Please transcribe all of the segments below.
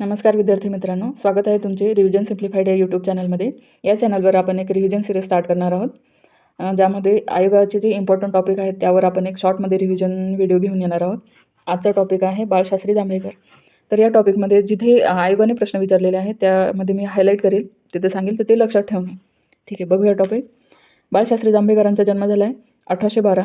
नमस्कार विद्यार्थी मित्रांनो स्वागत आहे तुमचे रिव्हिजन सिम्प्लिफाईड या यूट्यूब चॅनलमध्ये या चॅनलवर आपण एक रिव्हिजन सिरीज स्टार्ट करणार आहोत. ज्यामध्ये आयोगाचे जे इम्पॉर्टंट टॉपिक आहेत त्यावर आपण एक शॉर्टमध्ये रिव्हिजन व्हिडिओ घेऊन येणार आहोत. आजचा टॉपिक आहे बाळशास्त्री जांभेकर तर या टॉपिकमध्ये जिथे आयोगाने प्रश्न विचारलेले आहेत त्यामध्ये मी हायलाईट करेल. तिथे सांगेल तर ते लक्षात ठेवणे ठीक आहे बघूया टॉपिक बाळशास्त्री जांभेकरांचा जन्म झाला आहे अठराशे बारा.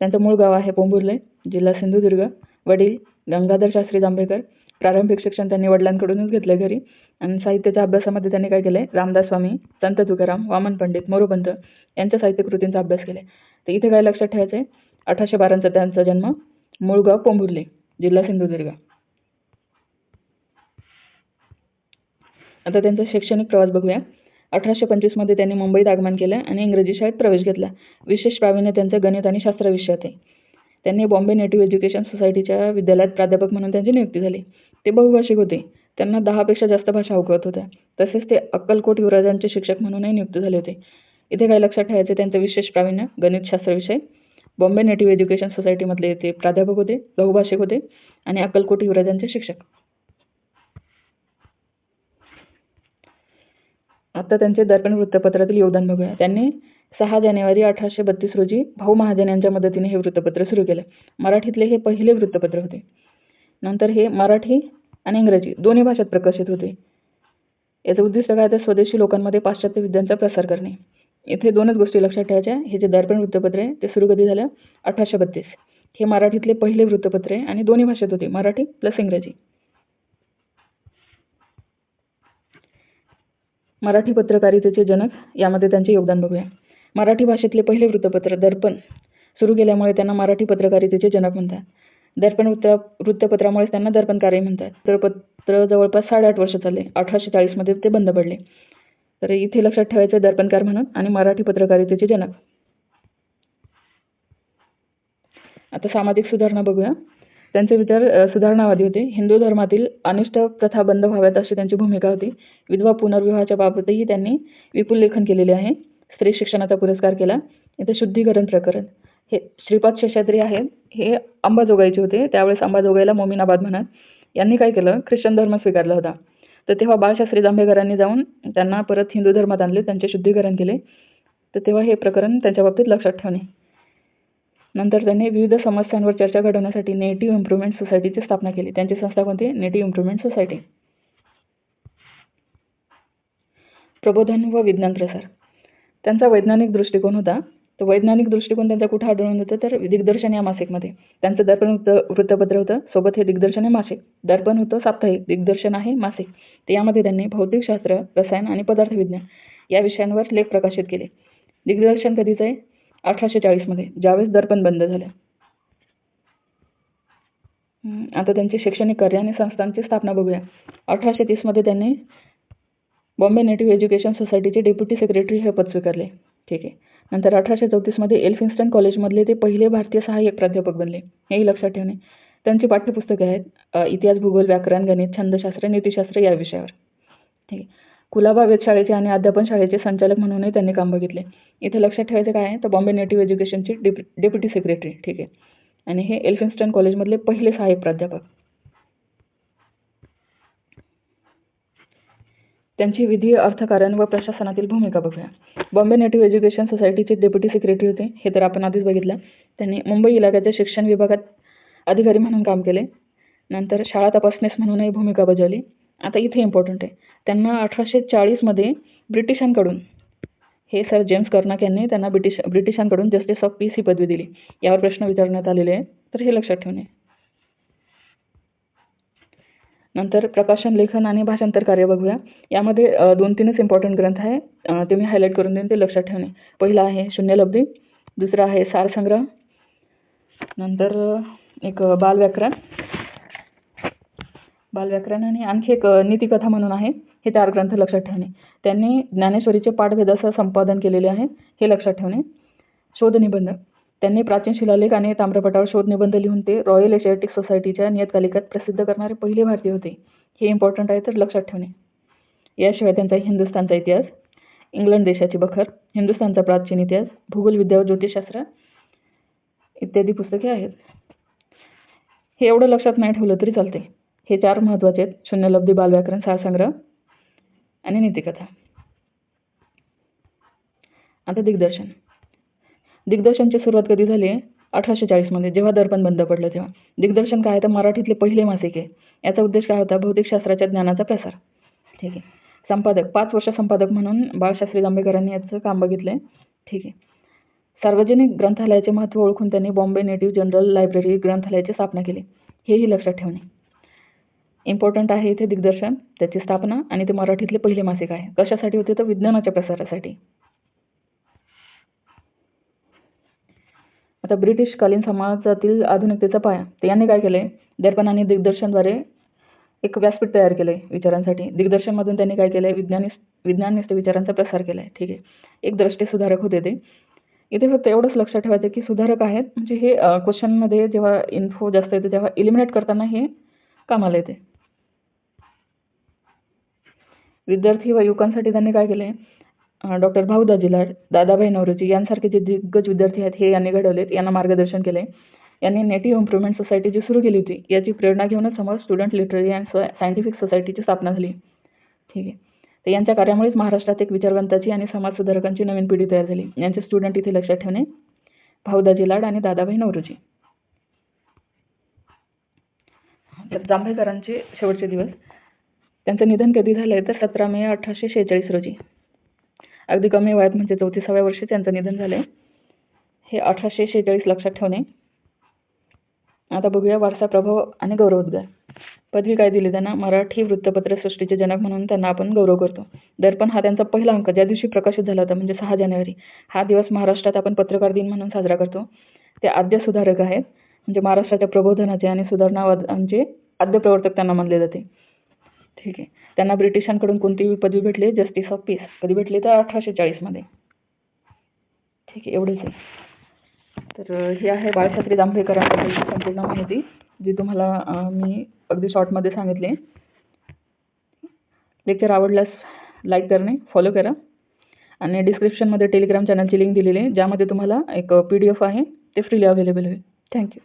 त्यांचं मूळ गाव आहे पोंभुर्ले जिल्हा सिंधुदुर्ग. वडील गंगाधर शास्त्री जांभेकर. प्रारंभिक शिक्षण त्यांनी वडिलांकडूनच घेतलं घरी. आणि साहित्याच्या अभ्यासामध्ये त्यांनी काय केलं आहे रामदास स्वामी संत तुकाराम वामन पंडित मोरोपंत यांच्या साहित्य कृतींचा अभ्यास केला तर इथे काय लक्षात ठेवायचं आहे अठराशे बारांचा त्यांचा जन्म मुळगाव पोंभुर्ले जिल्हा सिंधुदुर्ग. आता त्यांचा शैक्षणिक प्रवास बघूया. अठराशे पंचवीसमध्ये त्यांनी मुंबईत आगमन केलं आणि इंग्रजी शाळेत प्रवेश घेतला. विशेष प्रावीण्य त्यांचं गणित आणि शास्त्र विषय होते त्यांनी बॉम्बे नेटिव्ह एज्युकेशन सोसायटीच्या विद्यालयात प्राध्यापक म्हणून त्यांची नियुक्ती झाली. ते बहुभाषिक होते. त्यांना दहापेक्षा जास्त भाषा अवगत होत्या. तसेच ते अक्कलकोट युवराजांचे शिक्षक म्हणूनही नियुक्त झाले होते. इथे काय लक्षात ठेवायचे त्यांचं विशेष प्रावीण्य? गणितशास्त्र विषय. बॉम्बे नेटिव्ह एज्युकेशन सोसायटीमधले ते प्राध्यापक होते बहुभाषिक होते आणि अक्कलकोट युवराजांचे शिक्षक. आता त्यांचे दर्पण वृत्तपत्रातील योगदान बघूया. त्यांनी सहा जानेवारी अठराशे बत्तीस रोजी भाऊ महाजन यांच्या मदतीने हे वृत्तपत्र सुरू केलं. मराठीतले हे पहिले वृत्तपत्र होते. नंतर हे मराठी आणि इंग्रजी दोन्ही भाषेत प्रकाशित होते. याचं उद्दिष्ट काय? तर स्वदेशी लोकांमध्ये पाश्चात्य विद्यांचा प्रसार करणे. इथे दोनच गोष्टी लक्षात ठेवायच्या. हे जे दर्पण वृत्तपत्र आहे ते सुरू कधी झालं? अठराशे बत्तीस. हे मराठीतले पहिले वृत्तपत्र आहे आणि दोन्ही भाषेत होते मराठी प्लस इंग्रजी. मराठी पत्रकारितेचे जनक यामध्ये त्यांचे योगदान बघूया. मराठी भाषेतले पहिले वृत्तपत्र दर्पण. सुरू केल्यामुळे त्यांना मराठी पत्रकारितेचे जनक म्हणतात. दर्पण वृत्त वृत्तपत्रामुळेच त्यांना दर्पणकारही म्हणतात. वृत्तपत्र जवळपास साडेआठ वर्ष चालले. अठराशे चाळीसमध्ये ते बंद पडले. तर इथे लक्षात ठेवायचं दर्पणकार म्हणून आणि मराठी पत्रकारितेचे जनक. आता सामाजिक सुधारणा बघूया. त्यांचे विचार सुधारणावादी होते. हिंदू धर्मातील अनिष्ट प्रथा बंद व्हाव्यात अशी त्यांची भूमिका होती. विधवा पुनर्विवाहाच्या बाबतही त्यांनी विपुल लेखन केलेले आहे. स्त्री शिक्षणाचा पुरस्कार केला. इथे शुद्धीकरण प्रकरण. हे श्रीपाद शेषाद्री आहेत हे अंबाजोगाईचे होते. त्यावेळेस अंबाजोगाईला मोमिनाबाद म्हणत यांनी काय केलं? ख्रिश्चन धर्म स्वीकारला होता. तर तेव्हा बाळशास्त्री जांभेकरांनी जाऊन त्यांना परत हिंदू धर्मात आणले. त्यांचे शुद्धीकरण केले. तर तेव्हा हे प्रकरण त्यांच्या बाबतीत लक्षात ठेवणे. नंतर त्यांनी विविध समस्यांवर चर्चा घडवण्यासाठी नेटिव्ह इम्प्रुव्हमेंट सोसायटीची स्थापना केली. त्यांची संस्था कोणती? Native improvement society. प्रबोधन व विज्ञान प्रसार. त्यांचा वैज्ञानिक दृष्टिकोन होता. तर वैज्ञानिक दृष्टिकोन त्यांचा कुठं आढळून होतं तर दिग्दर्शन या मासिकमध्ये. त्यांचं दर्पण वृत्त वृत्तपत्र होतं. सोबत हे दिग्दर्शन हे मासिक. दर्पण होतं साप्ताहिक. दिग्दर्शन आहे मासिक. तर यामध्ये त्यांनी भौतिकशास्त्र रसायन आणि पदार्थविज्ञान या विषयांवर लेख प्रकाशित केले. दिग्दर्शन कधीचं आहे? अठराशे चाळीसमध्ये. ज्यावेळेस दर्पण बंद झालं. आता त्यांचे शैक्षणिक कार्य आणि संस्थांची स्थापना बघूया. अठराशे तीसमध्ये त्यांनी बॉम्बे नेटिव्ह एज्युकेशन सोसायटीचे डेप्युटी सेक्रेटरी हे पद स्वीकारले. ठीक आहे. नंतर अठराशे चौतीसमध्ये एल्फिन्स्टन कॉलेजमधले ते पहिले भारतीय सहाय्यक प्राध्यापक बनले. हेही लक्षात ठेवणे. त्यांची पाठ्यपुस्तके आहेत इतिहास भूगोल व्याकरण गणित छंदशास्त्र नीतिशास्त्र या विषयावर. ठीक आहे. कुलाबा वेधशाळेचे आणि अध्यापन शाळेचे संचालक म्हणूनही त्यांनी काम बघितले. इथे लक्षात ठेवायचं काय आहे तर बॉम्बे नेटिव्ह एज्युकेशनचे डेप्यु डेप्युटी सेक्रेटरी. ठीक आहे. आणि हे एल्फिन्स्टन कॉलेजमधले पहिले सहाय्यक प्राध्यापक. त्यांची विधी अर्थकारण व प्रशासनातील भूमिका बघूया. बॉम्बे नेटिव्ह एज्युकेशन सोसायटीचे डेप्युटी सेक्रेटरी होते. हे तर आपण आधीच बघितलं. त्यांनी मुंबई इलाक्याच्या शिक्षण विभागात अधिकारी म्हणून काम केले. नंतर शाळा तपासणीस म्हणूनही भूमिका बजावली. आता इथे इम्पॉर्टंट आहे. त्यांना अठराशे चाळीसमध्ये ब्रिटिशांकडून हे सर जेम्स कर्नाक यांनी त्यांना ब्रिटिश ब्रिटिशांकडून जस्टिस ऑफ पीस ही पदवी दिली. यावर प्रश्न विचारण्यात आलेले आहे. तर हे लक्षात ठेवणे नंतर प्रकाशन लेखन आणि भाषांतर कार्य बघूया. यामध्ये दोन तीनच इम्पॉर्टंट ग्रंथ आहे. ते मी हायलाईट करून देईन ते लक्षात ठेवणे. पहिला आहे शून्यलब्धी दुसरा आहे सारसंग्रह नंतर एक बालव्याकरण. बालव्याकरण आणि आणखी एक नीतिकथा म्हणून आहे. हे चार ग्रंथ लक्षात ठेवणे. त्यांनी ज्ञानेश्वरीचे पाठभेदासह संपादन केलेले आहे हे लक्षात ठेवणे. शोधनिबंध त्यांनी प्राचीन शिलालेख आणि ताम्रपटावर शोधनिबंध लिहून ते रॉयल एशियाटिक सोसायटीच्या नियतकालिकात प्रसिद्ध करणारे पहिले भारतीय होते. हे इम्पॉर्टंट आहे तर लक्षात ठेवणे. याशिवाय त्यांचा हिंदुस्थानचा इतिहास इंग्लंड देशाची बखर हिंदुस्थानचा प्राचीन इतिहास भूगोल विद्या व ज्योतिषशास्त्र इत्यादी पुस्तके आहेत. हे एवढं लक्षात नाही ठेवलं तरी चालते. हे चार महत्त्वाचे आहेत. शून्यलब्धी बालव्याकरण सारसंग्रह आणि नीतिकथा. आता दिग्दर्शन. दिग्दर्शनची सुरुवात कधी झाली? आहे अठराशे चाळीसमध्ये जेव्हा दर्पण बंद पडलं तेव्हा. दिग्दर्शन काय तर मराठीतले पहिले मासिक. आहे याचा उद्देश काय होता? भौतिकशास्त्राच्या ज्ञानाचा प्रसार. ठीक आहे. संपादक पाच वर्ष संपादक म्हणून बाळशास्त्री जांभेकरांनी याचं काम बघितलं. आहे ठीक आहे. सार्वजनिक ग्रंथालयाचे महत्त्व ओळखून त्यांनी बॉम्बे नेटिव्ह जनरल लायब्ररी ग्रंथालयाची स्थापना केली. हेही लक्षात ठेवणे. इम्पॉर्टंट आहे इथे दिग्दर्शन त्याची स्थापना आणि ते मराठीतले पहिले मासिक आहे. कशासाठी होते? तर विज्ञानाच्या प्रसारासाठी. आता ब्रिटिशकालीन समाजातील आधुनिकतेचा पाया. तर यांनी काय केलंय दर्पण आणि दिग्दर्शनद्वारे एक व्यासपीठ तयार केलंय विचारांसाठी. दिग्दर्शनमधून त्यांनी काय केलंय विज्ञानिस विज्ञाननिष्ठ विचारांचा प्रसार केलाय ठीक आहे. एक दृष्टी सुधारक होते ते. इथे फक्त एवढंच लक्षात ठेवायचं की सुधारक आहेत. म्हणजे हे क्वेश्चनमध्ये जेव्हा इन्फो जास्त येते तेव्हा इलिमिनेट करताना हे कामाला येते. विद्यार्थी व युवकांसाठी त्यांनी काय केलंय डॉक्टर भाऊदाजी लाड दादाभाई नवरोजी यांसारखे जे दिग्गज विद्यार्थी आहेत हे यांनी घडवलेत यांना मार्गदर्शन केले. यांनी नेटिव्ह इम्प्रुव्हमेंट सोसायटी जी सुरू केली होती याची प्रेरणा घेऊनच समोर स्टुडंट लिटररी अँड सायंटिफिक सोसायटीची स्थापना झाली. ठीक आहे. तर यांच्या कार्यामुळेच महाराष्ट्रात एक विचारवंताची आणि समाज सुधारकांची नवीन पिढी तयार झाली. यांचे स्टुडंट इथे लक्षात ठेवणे भाऊदाजी लाड आणि दादाभाई नवरोजी तर जांभेकरांचे शेवटचे दिवस. त्यांचं निधन कधी झालंय तर सतरा मे अठराशे शेहेचाळीस रोजी. अगदी कमी वयात म्हणजे चौतीसाव्या वर्षी त्यांचं निधन झालंय. हे अठराशे शेहेचाळीस लक्षात ठेवणे. आता बघूया वारसा प्रभाव आणि गौरवोद्गार पदवी काय दिली त्यांना? मराठी वृत्तपत्र सृष्टीचे जनक म्हणून त्यांना आपण गौरव करतो. दर्पण हा त्यांचा पहिला अंक ज्या दिवशी प्रकाशित झाला होता म्हणजे सहा जानेवारी. हा दिवस महाराष्ट्रात आपण पत्रकार दिन म्हणून साजरा करतो. ते आद्य सुधारक आहेत. म्हणजे महाराष्ट्राच्या प्रबोधनाचे आणि सुधारणावादांचे आद्य प्रवर्तक त्यांना मानले जाते. ठीक आहे. त्यांना ब्रिटिशांकडून कोणती पदवी भेटली जस्टिस ऑफ पीस कधी भेटली तर अठराशे चाळीसमध्ये ठीक आहे एवढंच आहे. तर हे आहे बाळशास्त्री जांभेकरांबद्दलची संपूर्ण माहिती जी तुम्हाला मी अगदी शॉर्टमध्ये सांगितली. लेक्चर आवडल्यास लाईक करणे फॉलो करा. आणि डिस्क्रिप्शनमध्ये टेलिग्राम चॅनलची लिंक दिलेली आहे ज्यामध्ये तुम्हाला एक पी डी एफ आहे ते फ्रीली अवेलेबल होईल थँक्यू